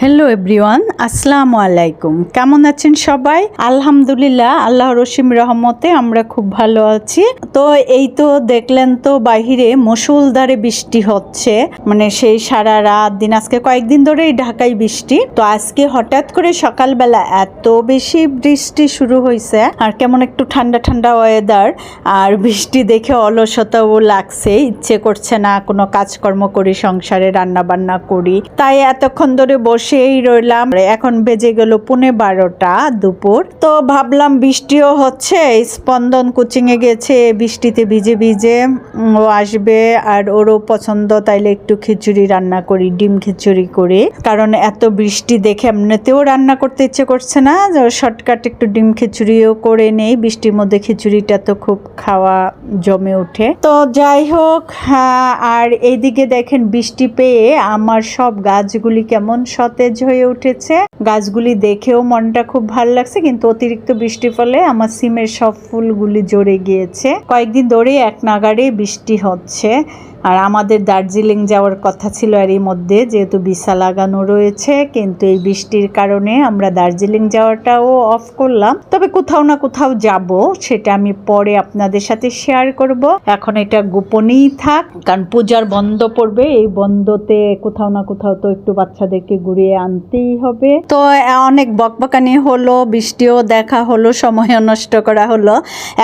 Hello everyone আসসালামু আলাইকুম। কেমন আছেন সবাই? আলহামদুলিল্লাহ, আল্লাহ রসিম রহমতে আমরা খুব ভালো আছি। তো এই তো দেখলেন তো বাহিরে মুসুলধারে বৃষ্টি হচ্ছে। মানে সেই সারা রাত দিন, আজকে কয়েকদিন ধরেই ঢাকায় বৃষ্টি। তো আজকে হঠাৎ করে সকালবেলা এত বেশি বৃষ্টি শুরু হয়েছে আর কেমন একটু ঠান্ডা ঠান্ডা ওয়েদার আর বৃষ্টি দেখে অলসতাও লাগছে, ইচ্ছে করছে না কোনো কাজকর্ম করি, সংসারে রান্না বান্না করি। তাই এতক্ষণ ধরে বসেই রইলাম। এখন বেজে গেল পুনে বারোটা দুপুর। তো ভাবলাম বৃষ্টিও হচ্ছে স্পন্দন কোচিং এ গেছে বৃষ্টিতে ভিজে ভিজে ও আসবে। আর ওরও পছন্দ তাইলে একটু খিচুড়ি রান্না করি ডিম খিচুড়ি করি। কারণ এত বৃষ্টি দেখে এমনিতেও রান্না করতে ইচ্ছে করছে না। শর্টকাট একটু ডিম খিচুড়িও করে নেই। বৃষ্টির মধ্যে খিচুড়িটা তো খুব খাওয়া জমে ওঠে। তো যাই হোক হ্যাঁ, আর এইদিকে দেখেন বৃষ্টি পেয়ে আমার সব গাছগুলি কেমন সতেজ হয়ে উঠেছে। গাছগুলি দেখেও মনটা খুব ভালো লাগছে, কিন্তু অতিরিক্ত বৃষ্টির ফলে আমার সিমের সব ফুলগুলি জড়ে গিয়েছে। কয়েকদিন ধরে এক নাগাড়ে বৃষ্টি হচ্ছে। আর আমাদের দার্জিলিং যাওয়ার কথা ছিল এরই মধ্যে যেহেতু ভিসা লাগানো রয়েছে, কিন্তু এই বৃষ্টির কারণে আমরা দার্জিলিং যাওয়াটাও অফ করলাম। তবে কোথাও না কোথাও যাব, সেটা আমি পরে আপনাদের সাথে শেয়ার করব। এখন এটা গোপনেই থাক, কারণ পূজার বন্ধ পড়বে, এই বন্ধতে কোথাও না কোথাও তো একটু বাচ্চাদেরকে ঘুরিয়ে আনতেই হবে। তো, অনেক বকবকানি হলো, বৃষ্টিও দেখা হলো, সময়ও নষ্ট করা হলো।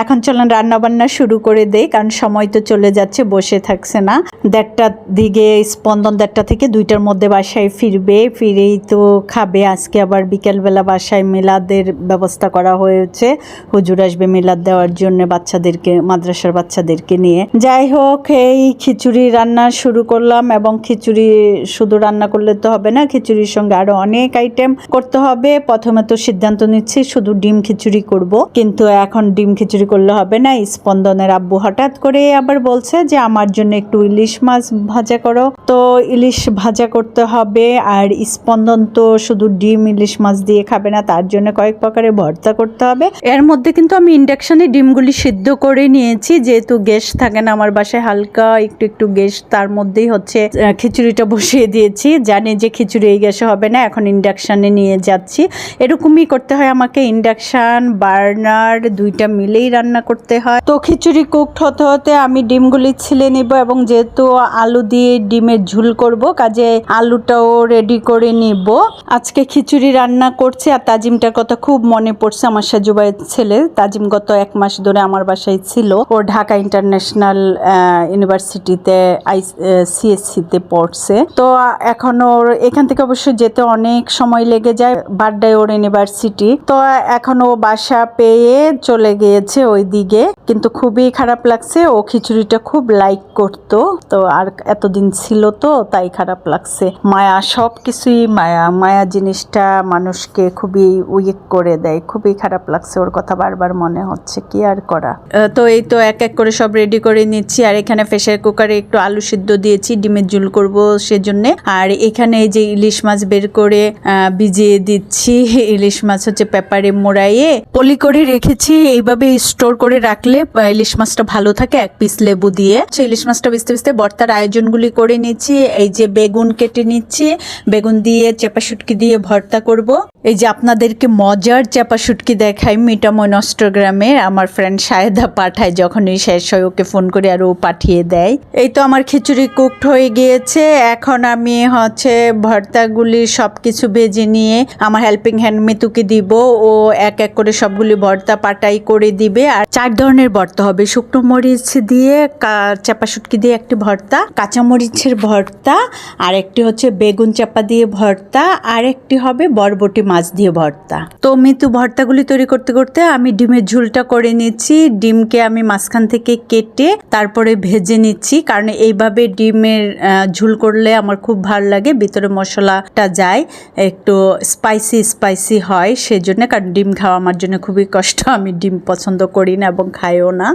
এখন চলেন রান্না বান্না শুরু করে দেই, কারণ সময় তো চলে যাচ্ছে, বসে থাকছে না দেড়টার দিকে, স্পন্দন দেড়টা থেকে দুইটার মধ্যে বাসায় ফিরবে। ফিরেই তো খাবে। আজকে আবার বিকেলবেলা বাসায় মেলাদের ব্যবস্থা করা হয়েছে। হুজুর আসবে মিলাদ দেওয়ার জন্য বাচ্চাদেরকে, মাদ্রাসার বাচ্চাদেরকে নিয়ে। যাই হোক, এই খিচুড়ি রান্না শুরু করলাম এবং খিচুড়ি শুধু রান্না করলে তো হবে না, খিচুড়ির সঙ্গে আরও অনেক আইটেম করতে হবে। প্রথমে তো সিদ্ধান্ত নিচ্ছি শুধু ডিম খিচুড়ি করব। কিন্তু এখন ডিম খিচুড়ি করলে হবে না। স্পন্দনের আব্বু হঠাৎ করে আবার বলছে যে, আমার জন্য একটু ইলিশ মাছ ভাজা করো। তো ইলিশ ভাজা করতে হবে আর স্পন্দন তো শুধু ডিম ইলিশ মাছ দিয়ে খাবে না, তার জন্য কয়েক প্রকারের ভর্তা করতে হবে। এর মধ্যে কিন্তু আমি ইন্ডাকশনে ডিমগুলি সিদ্ধ করে নিয়েছি, যেহেতু গ্যাস থাকে না আমার বাসায়, হালকা একটু একটু গ্যাস তার মধ্যেই হচ্ছে খিচুড়িটা বসিয়ে দিয়েছি। জানি যে খিচুড়ি এই গ্যাসে হবে না, এখন ইন্ডাকশানে নিয়ে যাচ্ছি। এরকমই করতে হয় আমাকে, ইন্ডাকশান, বার্নার দুইটা মিলেই রান্না করতে হয়। তো খিচুড়ি কুকড হতে হতে আমি ডিমগুলি ছিলে নিব এবং যেহেতু আলু দিয়ে ডিমের ঝুল করব, কাজে আলুটাও রেডি করে নিব। আজকে খিচুড়ি রান্না করছে আর তাজিমটার কথা খুব মনে পড়ছে। আমার সাজুবাইয়ের ছেলে, তাজিম গত এক মাস ধরে আমার বাসায় ছিল। ও ঢাকা ইন্টারন্যাশনাল ইউনিভার্সিটিতে আই সিএসসিতে পড়ছে। তো এখন ওর, এখান থেকে অবশ্য যেতে অনেক সময় লেগে যায়, বাড্ডায় ওর ইউনিভার্সিটি তো এখন ও বাসা পেয়ে চলে গিয়েছে ওই দিকে কিন্তু খুবই খারাপ লাগছে। ও খিচুড়িটা খুব লাইক করতো। তো আর এতদিন ছিল তো, তাই খারাপ লাগছে। মায়া সব কিছুই মায়া। মায়া জিনিসটা মানুষকে খুবই উইক করে দেয়। খুবই খারাপ লাগছে ওর কথা বারবার মনে হচ্ছে। কি আর করা? তো এই তো এক এক করে সব রেডি করে নিচ্ছি। আর এখানে প্রেসার কুকারে একটু আলু সিদ্ধ দিয়েছি, ডিমের ঝুল করব সেজন্য। আর এখানে এই যে ইলিশ মাছ বের করে ভিজিয়ে দিচ্ছি। ইলিশ মাছ হচ্ছে পেপারে মোড়াইয়ে পলি করে রেখেছি। এইভাবে স্টোর করে রাখলে ইলিশ মাছটা ভালো থাকে, এক পিস লেবু দিয়ে। তো ইলিশ মাছটা ভিজতে ভেস্তে বর্তার আয়োজনগুলি করে নিচ্ছি। এই যে বেগুন কেটে নিচ্ছি। বেগুন দিয়ে চেপা শুটকি দিয়ে ভর্তা করব। এই যে আপনাদেরকে মজার চাপা শুটকি দেখাই মিটাময় নষ্টগ্রামে আমার ফ্রেন্ড সাহেদা পাঠায়, যখনই শেষ হয় ওকে ফোন করে আর ও পাঠিয়ে দেয়। এই তো আমার খিচুড়ি কুকড হয়ে গিয়েছে, এখন আমি হচ্ছে ভর্তাগুলি সব কিছু ভেজে নিয়ে আমার হেল্পিং হ্যান্ড মিতুকে দিব, ও এক এক করে সবগুলি ভর্তা পাটাই করে দিবে। আর চার ধরনের ভর্তা হবে, শুকনো মরিচ দিয়ে চাপা শুটকি দিয়ে একটি ভর্তা, কাঁচা মরিচের ভর্তা, আর একটি হচ্ছে বেগুন চাপা দিয়ে ভর্তা, আর একটি হবে বরবটি মাছ দিয়ে ভর্তা। তো মিতু ভর্তাগুলি তৈরি করতে করতে আমি ডিমের ঝুলটা করে নিচ্ছি। ডিমকে আমি মাঝখান থেকে কেটে তারপরে ভেজে নিচ্ছি। কারণ এইভাবে ডিমের ঝুল করলে আমার খুব ভালো লাগে, ভিতরে মশলাটা যায়, একটু স্পাইসি স্পাইসি হয় সেজন্য। কারণ ডিম খাওয়া আমার জন্য খুবই কষ্ট, আমি ডিম পছন্দ করি না এবং খাইও না,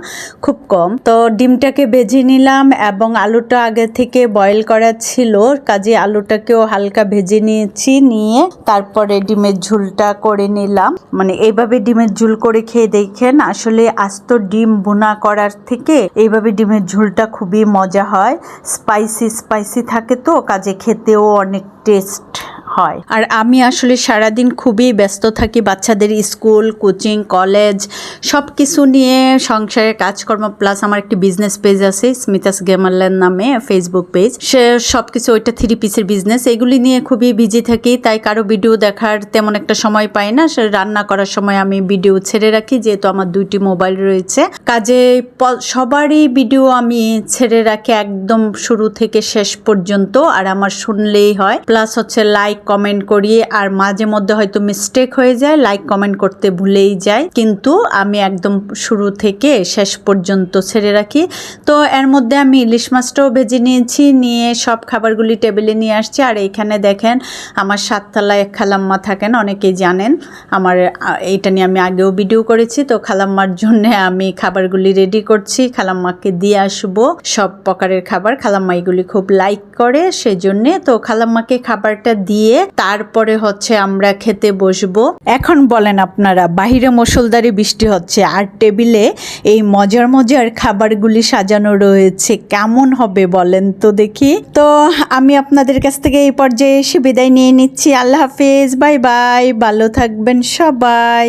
খুব কম। তো ডিমটাকে ভেজে নিলাম এবং আলুটা আগে থেকে বয়েল করা ছিল, কাজে আলুটাকেও হালকা ভেজে নিয়েছি, নিয়ে তারপরে ডিমের ঝুলটা করে নিলাম। মানে এইভাবে ডিমের ঝুল করে খেয়ে দেখেন, আসলে আস্ত ডিম বোনা করার থেকে এইভাবে ডিমের ঝুলটা খুবই মজা হয়। স্পাইসি স্পাইসি থাকে তো, কাজে খেতেও অনেক টেস্ট। হয়। আর আমি আসলে সারাদিন খুবই ব্যস্ত থাকি, বাচ্চাদের স্কুল, কোচিং, কলেজ সব কিছু নিয়ে সংসারের কাজকর্ম প্লাস আমার একটি বিজনেস পেজ আছে স্মিতাস গেমারল্যান্ড নামে ফেসবুক পেজ সে সব কিছু ওইটা থ্রি পিসের বিজনেস এগুলি নিয়ে খুবই বিজি থাকি, তাই কারও ভিডিও দেখার তেমন একটা সময় পাই না। সে রান্না করার সময় আমি ভিডিও ছেড়ে রাখি, যেহেতু আমার দুইটি মোবাইল রয়েছে। কাজে সবারই ভিডিও আমি ছেড়ে রাখি একদম শুরু থেকে শেষ পর্যন্ত, আর আমার শুনলেই হয়। প্লাস হচ্ছে লাইক কমেন্ট করি আর মাঝে মধ্যে হয়তো মিস্টেক হয়ে যায় লাইক কমেন্ট করতে ভুলেই যায়। কিন্তু আমি একদম শুরু থেকে শেষ পর্যন্ত ছেড়ে রাখি। তো এর মধ্যে আমি ইলিশ মাছটাও ভেজে নিয়েছি, নিয়ে সব খাবারগুলি টেবিলে নিয়ে আসছি। আর এইখানে দেখেন, আমার সাততলায় এক খালাম্মা থাকেন, অনেকেই জানেন। আমার, এইটা নিয়ে আমি আগেও ভিডিও করেছি। তো খালাম্মার জন্য আমি খাবারগুলি রেডি করছি। খালাম্মাকে দিয়ে আসব সব প্রকারের খাবার। খালাম্মা এগুলি খুব লাইক করে, সেজন্যে তো খালাম্মাকে খাবারটা দিয়ে তারপরে হচ্ছে আমরা খেতে বসবো। এখন বলেন আপনারা, বাহিরে মুসলদারি বৃষ্টি হচ্ছে, আর টেবিলে এই মজার মজার খাবারগুলি সাজানো রয়েছে, কেমন হবে বলেন তো দেখি। তো আমি আপনাদের কাছ থেকে এই পর্যায়ে এসে বিদায় নিয়ে নিচ্ছি। আল্লাহ হাফেজ, বাই বাই, ভালো থাকবেন সবাই।